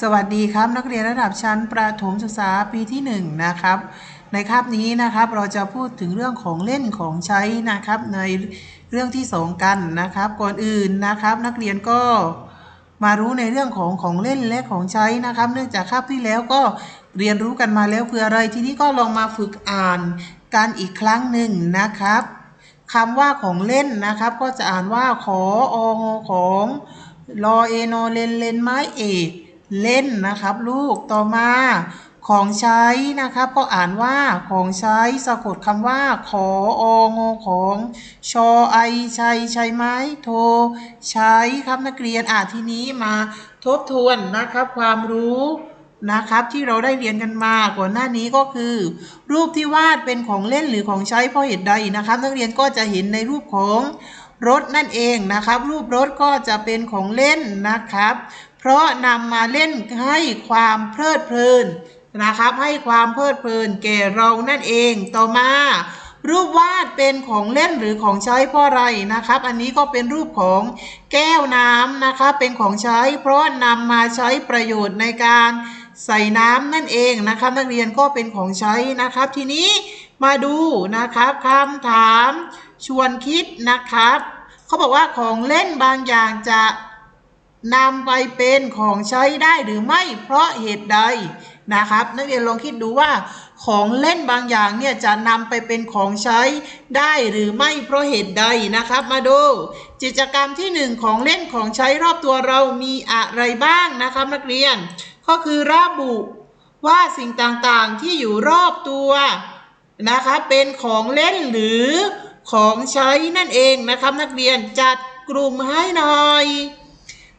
สวัสดีครับนักเรียนระดับชั้นประถมศึกษาปีที่1นงนะครับ ในคาบนี้นะครับเราจะพูดถึงเรื่องของเล่นของใช้นะครับ ในเรื่องที่สองกันนะครับ ก่อนอื่นนะครับ นักเรียนก็มารู้ในเรื่องของของเล่นและของใช้นะครับ เนื่องจากคาบที่แล้วก็เรียนรู้กันมาแล้วคืออะไร ทีนี้ก็ลองมาฝึกอ่านกันอีกครั้งหนึ่งนะครับคำว่าของเล่นนะครับ ก็จะอ่านว่าขอองของ รอเอนอเลนเลนไม้เอก เล่นนะครับลูกต่อมาของใช้นะครับก็อ่านว่าของใช้สะกดคำว่า ขอองของชอไอชัยใช้ไม้โทใช้ครับนักเรียนอ่านทีนี้มาทบทวนนะครับความรู้นะครับที่เราได้เรียนกันมาก่อนหน้านี้ก็คือ รูปที่วาดเป็นของเล่นหรือของใช้เพราะเหตุใดนะครับ นักเรียนก็จะเห็นในรูปของรถนั่นเองนะครับ รูปรถก็จะเป็นของเล่นนะครับ เพราะนำมาเล่นให้ความเพลิดเพลินนะครับให้ความเพลิดเพลินแก่เรานั่นเองต่อมา รูปวาดเป็นของเล่นหรือของใช้เพราะอะไรนะครับ อันนี้ก็เป็นรูปของแก้วน้ำนะครับเป็นของใช้ เพราะนำมาใช้ประโยชน์ในการใส่น้ำนั่นเองนะครับ นักเรียนก็เป็นของใช้นะครับ ทีนี้มาดูนะครับคำถามชวนคิดนะครับ เขาบอกว่าของเล่นบางอย่างจะ นำไปเป็นของใช้ได้หรือไม่เพราะเหตุใดนะครับ นักเรียนลองคิดดูว่า ของเล่นบางอย่างเนี่ยจะนำไปเป็นของใช้ได้หรือไม่เพราะเหตุใดนะครับ มาดูกิจกรรมที่หนึ่งของเล่นของใช้รอบตัวเรามีอะไรบ้างนะครับ นักเรียนก็คือระบุว่าสิ่งต่างๆที่อยู่รอบตัวนะคะเป็นของเล่นหรือของใช้นั่นเองนะครับ นักเรียนจัดกลุ่มให้หน่อย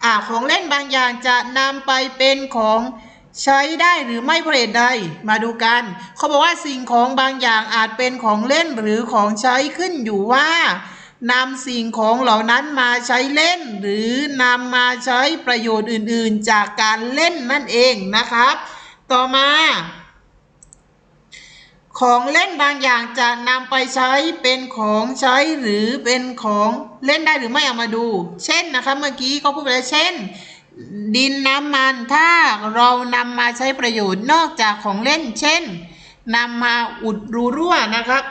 อ่าของเล่นบางอย่างจะนำไปเป็นของใช้ได้หรือไม่เพราะเหตุใดมาดูกัน เขาบอกว่าสิ่งของบางอย่างอาจเป็นของเล่นหรือของใช้ขึ้นอยู่ว่านำสิ่งของเหล่านั้นมาใช้เล่น หรือนำมาใช้ประโยชน์อื่นๆ จากการเล่นนั่นเองนะครับ ต่อมา ของเล่นบางอย่างจะนำไปใช้เป็นของใช้หรือเป็นของเล่นได้หรือไม่เอามาดู เช่นนะคะเมื่อกี้เขาพูดไปแล้วเช่น ดินน้ำมันถ้าเรานำมาใช้ประโยชน์นอกจากของเล่น เช่นนำมาอุดรูรั่วนะครับ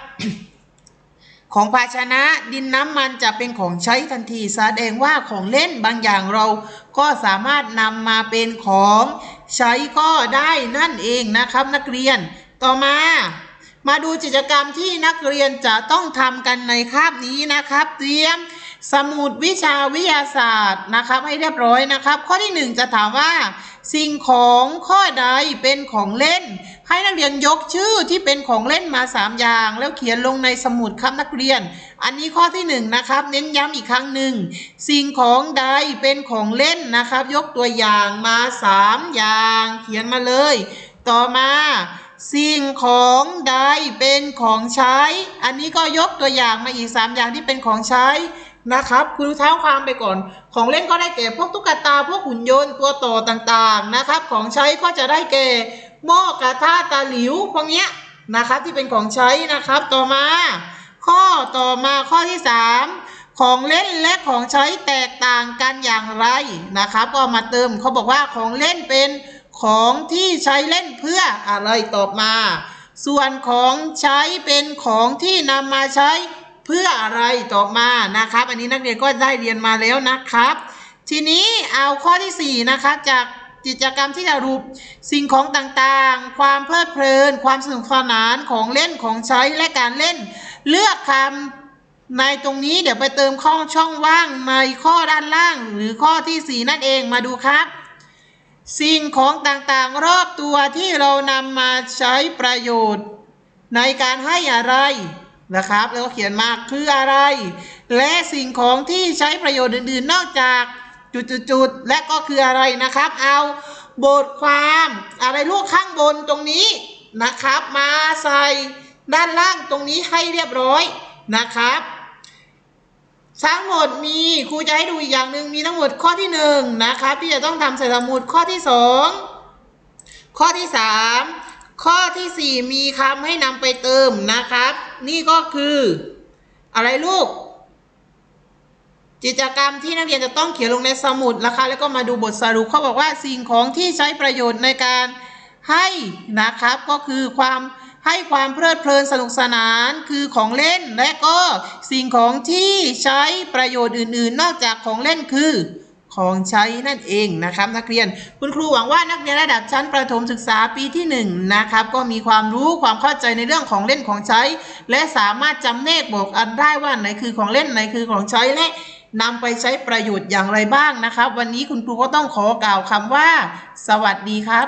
ของภาชนะดินน้ำมันจะเป็นของใช้ทันทีแสดงว่าของเล่นบางอย่างเราก็สามารถนำมาเป็นของใช้ก็ได้นั่นเองนะครับนักเรียนต่อมา มาดูกิจกรรมที่นักเรียนจะต้องทำกันในคาบนี้นะครับ เตรียมสมุดวิชาวิทยาศาสตร์นะครับ ให้เรียบร้อยนะครับ ข้อที่หนึ่งจะถามว่า สิ่งของข้อใดเป็นของเล่น ให้นักเรียนยกชื่อที่เป็นของเล่นมาสามอย่าง แล้วเขียนลงในสมุดครับนักเรียน อันนี้ข้อที่หนึ่งนะครับ เน้นย้ำอีกครั้งหนึ่งสิ่งของใดเป็นของเล่นนะครับ ยกตัวอย่างมาสามอย่าง เขียนมาเลย ต่อมา สิ่งของใดเป็นของใช้ อันนี้ก็ยกตัวอย่างมาอีก 3 อย่างที่เป็นของใช้นะครับคือเท้าความไปก่อน ของเล่นก็ได้แก่พวกตุ๊กตาพวกหุ่นยนต์ตัวต่อต่างๆนะครับ ของใช้ก็จะได้แก่หม้อกระทะตาหลิวพวกเนี้ยนะครับที่เป็นของใช้นะครับต่อมา ข้อต่อมาข้อที่ 3 ของเล่นและของใช้แตกต่างกันอย่างไรนะครับ ก็มาเติมเขาบอกว่าของเล่นเป็น ของที่ใช้เล่นเพื่ออะไรตอบมา ส่วนของใช้เป็นของที่นำมาใช้เพื่ออะไรตอบมานะครับ อันนี้นักเรียนก็ได้เรียนมาแล้วนะครับ ทีนี้เอาข้อที่สี่นะครับจากกิจกรรมที่จะรูปสิ่งของต่างๆ ความเพลิดเพลิน ความสนุกสนานของเล่นของใช้และการเล่น เลือกคำในตรงนี้เดี๋ยวไปเติมข้อช่องว่างในข้อด้านล่าง หรือข้อที่สี่นั่นเองมาดูครับ สิ่งของต่างๆรอบตัวที่เรานำมาใช้ประโยชน์ ในการให้อะไรนะครับ แล้วก็เขียนมาคืออะไร และสิ่งของที่ใช้ประโยชน์อื่นๆ นอกจากจุดๆๆและก็คืออะไรนะครับ เอาบทความอะไรลูกข้างบนตรงนี้นะครับ มาใส่ด้านล่างตรงนี้ให้เรียบร้อยนะครับ ทั้งหมดมีครูจะให้ดูอีกอย่างหนึ่งมีทั้งหมดข้อที่หนึ่งนะครับที่จะต้องทำใส่สมุดข้อที่สองข้อที่สามข้อที่สี่มีคำให้นำไปเติมนะครับ นี่ก็คือ อะไรลูก กิจกรรมที่นักเรียนจะต้องเขียนลงในสมุดนะคะ แล้วก็มาดูบทสรุปเขาบอกว่าสิ่งของที่ใช้ประโยชน์ในการให้นะครับ ก็คือความ ให้ความเพลิดเพลินสนุกสนานคือของเล่น และก็สิ่งของที่ใช้ประโยชน์อื่น ๆ นอกจากของเล่นคือของใช้นั่นเองนะครับนักเรียน คุณครูหวังว่านักเรียนระดับชั้นประถมศึกษาปีที่หนึ่งนะครับก็มีความรู้ความเข้าใจในเรื่องของเล่นของใช้ และสามารถจำแนกบอกอันได้ว่าไหนคือของเล่นไหนคือของใช้และนำไปใช้ประโยชน์อย่างไรบ้างนะครับ วันนี้คุณครูก็ต้องขอกล่าวคำว่า สวัสดีครับ